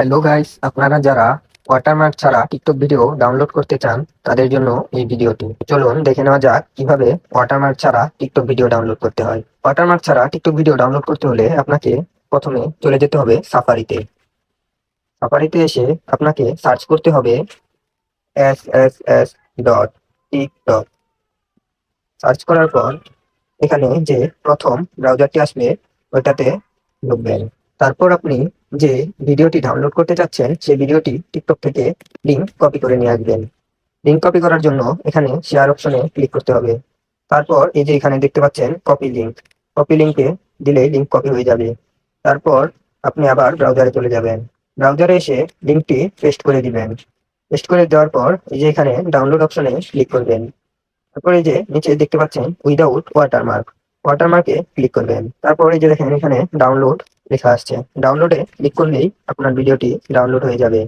Hello guys আপনারা যারা watermark ছাড়া টিকটক ভিডিও ডাউনলোড করতে চান, তাদের জন্য এই ভিডিওটি চলুন দেখে নেওয়া যাক কীভাবে ওয়াটারমার্ক ছাড়া টিকটক ভিডিও ডাউনলোড করতে হয়। ওয়াটারমার্ক ছাড়া টিকটক ভিডিও ডাউনলোড করতে হলে আপনাকে প্রথমে চলে যেতে হবে সাফারিতে সাফারিতে এসে আপনাকে সার্চ করতে হবে S S S dot TikTok search করার পর এখানে যে প্রথম ব্রাউজারটি আসবে, ওইটাতে ঢুকবেন। তারপর আপনি যে ভিডিওটি ডাউনলোড করতে চাচ্ছেন, সেই ভিডিওটি টিকটক থেকে লিঙ্ক কপি করে নিয়ে আসবেন। লিঙ্ক কপি করার জন্য এখানে শেয়ার অপশনে ক্লিক করতে হবে। তারপর এই যে এখানে দেখতে পাচ্ছেন কপি লিঙ্ক কপি লিঙ্কে দিলে লিঙ্ক কপি হয়ে যাবে। তারপর আপনি আবার ব্রাউজারে চলে যাবেন। ব্রাউজারে এসে লিঙ্কটি পেস্ট করে দিবেন। পেস্ট করে দেওয়ার পর এই যে এখানে ডাউনলোড অপশনে ক্লিক করবেন। তারপর এই যে নিচে দেখতে পাচ্ছেন উইদাউট ওয়াটারমার্ক ওয়াটারমার্কে ক্লিক করবেন। তারপর এই যে দেখেন এখানে ডাউনলোড লেখা আসছে ডাউনলোডে ক্লিক করলেই আপনার ভিডিওটি ডাউনলোড হয়ে যাবে।